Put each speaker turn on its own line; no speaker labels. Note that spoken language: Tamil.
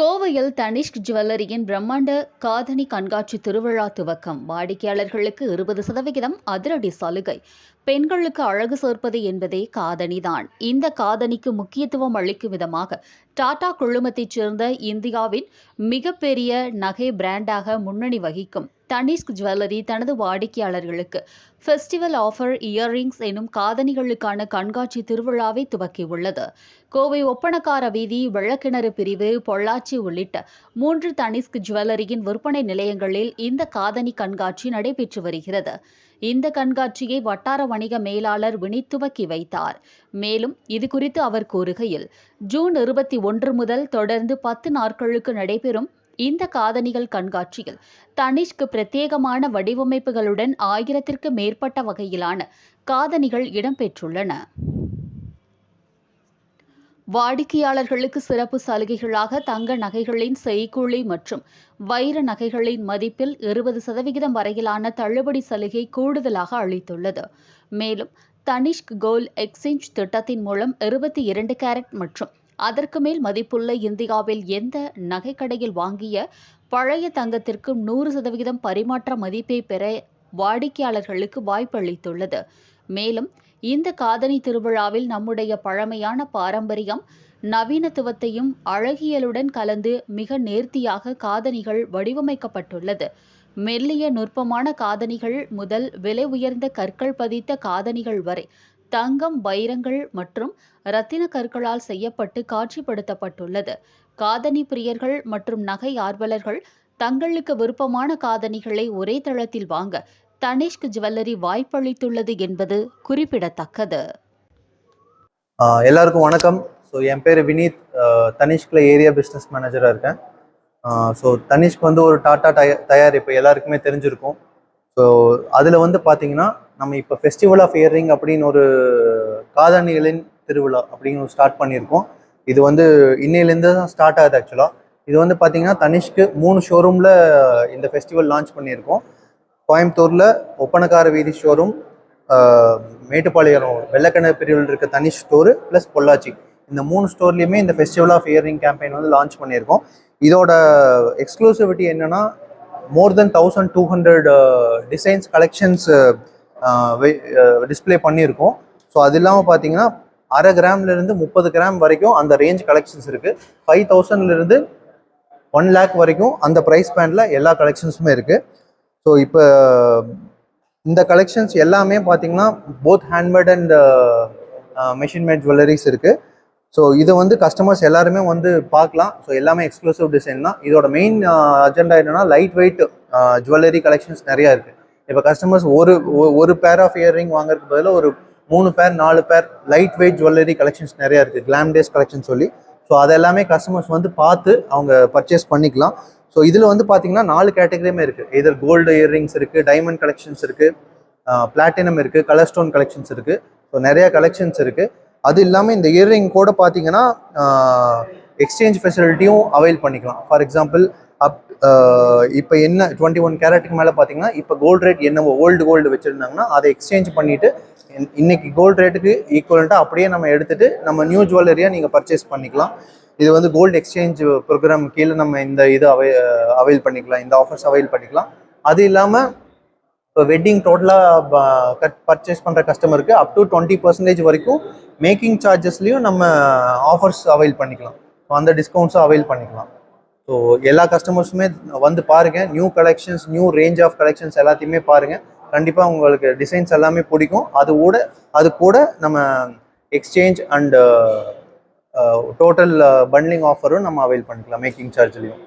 கோவையில் தனிஷ்க் ஜுவல்லரியின் பிரம்மாண்ட காதணி கண்காட்சி திருவிழா துவக்கம். வாடிக்கையாளர்களுக்கு இருபது சதவிகிதம் அதிரடி சலுகை. பெண்களுக்கு அழகு சேர்ப்பது என்பதே காதணிதான். இந்த காதணிக்கு முக்கியத்துவம் அளிக்கும் விதமாக டாடா குழுமத்தைச் சேர்ந்த இந்தியாவின் மிகப்பெரிய நகை பிராண்டாக முன்னணி வகிக்கும் தனிஷ்க் ஜுவல்லரி தனது வாடிக்கையாளர்களுக்கு ஃபெஸ்டிவல் ஆஃபர் இயர்ரிங்ஸ் எனும் காதணிகளுக்கான கண்காட்சி திருவிழாவை துவக்கியுள்ளது. கோவை ஒப்பணக்கார வீதி வெள்ளக்கிணறு பிரிவு பொள்ளாச்சி உள்ளிட்ட மூன்று தனிஷ்க் ஜுவல்லரியின் விற்பனை நிலையங்களில் இந்த காதணி கண்காட்சி நடைபெற்று வருகிறது. இந்த கண்காட்சியை வட்டார வணிக மேலாளர் வினித் துவக்கி வைத்தார். மேலும் இதுகுறித்து அவர் கூறுகையில் ஜூன் இருபத்தி ஒன்று முதல் தொடர்ந்து பத்து நாட்களுக்கு நடைபெறும் இந்த காதணிகள் கண்காட்சியில் தனிஷ்க் பிரத்யேகமான வடிவமைப்புகளுடன் ஆயிரத்திற்கு மேற்பட்ட வகையிலான காதணிகள் இடம்பெற்றுள்ளன. வாடிக்கையாளர்களுக்கு சிறப்பு சலுகைகளாக தங்க நகைகளின் செய்கூலி மற்றும் வைர நகைகளின் மதிப்பில் இருபது சதவிகிதம் வரையிலான தள்ளுபடி சலுகை கூடுதலாக அளித்துள்ளது. மேலும் தனிஷ்க் கோல் எக்ஸ்சேஞ்ச் திட்டத்தின் மூலம் இருபத்தி இரண்டு கேரட் மற்றும் அதற்கு மேல் மதிப்புள்ள இந்தியாவில் எந்த நகைக்கடையில் வாங்கிய பழைய தங்கத்திற்கு நூறு சதவிகிதம் பரிமாற்ற மதிப்பை பெற வாடிக்கையாளர்களுக்கு வாய்ப்பளித்துள்ளது. மேலும் இந்த காதணி திருவிழாவில் நம்முடைய பழமையான பாரம்பரியம் நவீனத்துவத்தையும் அழகியலுடன் கலந்து மிக நேர்த்தியாக காதணிகள் வடிவமைக்கப்பட்டுள்ளது. மெல்லிய நுட்பமான காதணிகள் முதல் விலை உயர்ந்த கற்கள் பதித்த காதணிகள் வரை தங்கம் வைரங்கள் மற்றும் ரத்தின கற்களால் செய்யப்பட்டு காட்சிப்படுத்தப்பட்டுள்ளது. காதணி பிரியர்கள் மற்றும் நகை ஆர்வலர்கள் தங்களுக்கு விருப்பமான காதணிகளை ஒரே தளத்தில் வாங்க தனிஷ்க் ஜுவல்லரி வாய்ப்பளித்துள்ளது என்பது குறிப்பிடத்தக்கது.
எல்லாருக்கும் வணக்கம். ஸோ என் பேர் வினீத். தனிஷ்கில் ஏரியா பிஸ்னஸ் மேனேஜராக இருக்கேன். ஸோ தனிஷ்க் வந்து ஒரு டாட்டா டய தயார் இப்போ எல்லாருக்குமே தெரிஞ்சிருக்கும். ஸோ அதில் வந்து பார்த்தீங்கன்னா நம்ம இப்போ ஃபெஸ்டிவல் ஆஃப் இயரிங் அப்படின்னு ஒரு காதணிகளின் திருவிழா அப்படின்னு ஸ்டார்ட் பண்ணியிருக்கோம். இது வந்து இன்னையிலேருந்து தான் ஸ்டார்ட் ஆகுது ஆக்சுவலாக இது வந்து பார்த்தீங்கன்னா தனிஷ்க்கு மூணு ஷோரூமில் இந்த ஃபெஸ்டிவல் லான்ச் பண்ணியிருக்கோம். கோயம்புத்தூரில் ஒப்பனக்கார வீதி ஷோரூம் மேட்டுப்பாளையம் வெள்ளக்கிணறு பிரிவில் இருக்க தனி ஸ்டோரு ப்ளஸ் பொள்ளாச்சி. இந்த மூணு ஸ்டோர்லேயுமே இந்த ஃபெஸ்டிவல் ஆஃப் இயரிங் கேம்பெயின் வந்து லான்ச் பண்ணியிருக்கோம். இதோட எக்ஸ்க்ளூசிவிட்டி என்னென்னா more than thousand two hundred designs collections display பண்ணியிருக்கோம். ஸோ அது இல்லாமல் பார்த்தீங்கன்னா அரை கிராம்லேருந்து முப்பது கிராம் வரைக்கும் அந்த ரேஞ்ச் கலெக்ஷன்ஸ் இருக்குது ஃபைவ் தௌசண்ட்லேருந்து ஒன் லேக் வரைக்கும் அந்த ப்ரைஸ் பேண்டில் எல்லா கலெக்ஷன்ஸுமே இருக்குது ஸோ இப்போ இந்த கலெக்ஷன்ஸ் எல்லாமே பார்த்தீங்கன்னா both handmade and machine made jewelleries இருக்குது ஸோ இதை வந்து கஸ்டமர்ஸ் எல்லாருமே வந்து பார்க்கலாம். ஸோ எல்லாமே எக்ஸ்க்ளூசிவ் டிசைன் தான். இதோட மெயின் அஜெண்டா என்னென்னா லைட் வெயிட் ஜுவல்லரி கலெக்ஷன்ஸ் நிறையா இருக்குது இப்போ கஸ்டமர்ஸ் ஒரு ஒ- ஒரு பேர் ஆஃப் இயரிங் வாங்குறதுக்கு பதிலாக ஒரு மூணு பேர் நாலு பேர் லைட் வெயிட் ஜுவல்லரி கலெக்ஷன்ஸ் நிறையா இருக்குது கிளாம் டேஸ் கலெக்ஷன் சொல்லி. ஸோ அது எல்லாமே கஸ்டமர்ஸ் வந்து பார்த்து அவங்க பர்ச்சேஸ் பண்ணிக்கலாம். ஸோ இதில் வந்து பார்த்தீங்கன்னா நாலு கேட்டகரியுமே இருக்குது இதர் கோல்டு இயர்ரிங்ஸ் இருக்குது டைமண்ட் கலெக்ஷன்ஸ் இருக்குது பிளாட்டினம் இருக்குது கலர் ஸ்டோன் கலெக்ஷன்ஸ் இருக்குது ஸோ நிறையா கலெக்ஷன்ஸ் இருக்குது அது இல்லாமல் இந்த இயர்ரிங் கூட பார்த்தீங்கன்னா எக்ஸ்சேஞ்ச் ஃபெசிலிட்டியும் அவைல் பண்ணிக்கலாம். ஃபார் எக்ஸாம்பிள் அப் இப்போ என்ன டுவெண்ட்டி ஒன் கேரட்டுக்கு மேலே பார்த்தீங்கன்னா இப்போ கோல்டு ரேட் என்னவோ ஓல்டு கோல்டு வச்சுருந்தாங்கன்னா அதை எக்ஸ்சேஞ்ச் பண்ணிவிட்டு இன்னைக்கு கோல்டு ரேட்டுக்கு ஈக்குவலண்ட்டாக அப்படியே நம்ம எடுத்துகிட்டு நம்ம நியூ ஜுவல்லரியாக நீங்கள் பர்ச்சேஸ் பண்ணிக்கலாம். இது வந்து கோல்டு எக்ஸ்சேஞ்ச் ப்ரோக்ராம் கீழே நம்ம இந்த இது அவை அவைல் பண்ணிக்கலாம். இந்த ஆஃபர்ஸ் அவைல் பண்ணிக்கலாம். அது இல்லாமல் இப்போ வெட்டிங் டோட்டலாக கட் பர்ச்சேஸ் பண்ணுற கஸ்டமருக்கு அப் டு டுவெண்ட்டி பர்சன்டேஜ் வரைக்கும் மேக்கிங் சார்ஜஸ்லையும் நம்ம ஆஃபர்ஸ் அவைல் பண்ணிக்கலாம். ஸோ அந்த டிஸ்கவுண்ட்ஸும் அவைல் பண்ணிக்கலாம். ஸோ எல்லா கஸ்டமர்ஸுமே வந்து பாருங்கள் new collections new range of collections எல்லாத்தையுமே பாருங்கள் கண்டிப்பாக உங்களுக்கு டிசைன்ஸ் எல்லாமே பிடிக்கும். அது கூட அது கூட நம்ம எக்ஸ்சேஞ்ச் அண்டு டோட்டல் பண்ட்லிங் ஆஃபரும் நம்ம அவைல் பண்ணிக்கலாம் மேக்கிங் சார்ஜ்லேயும்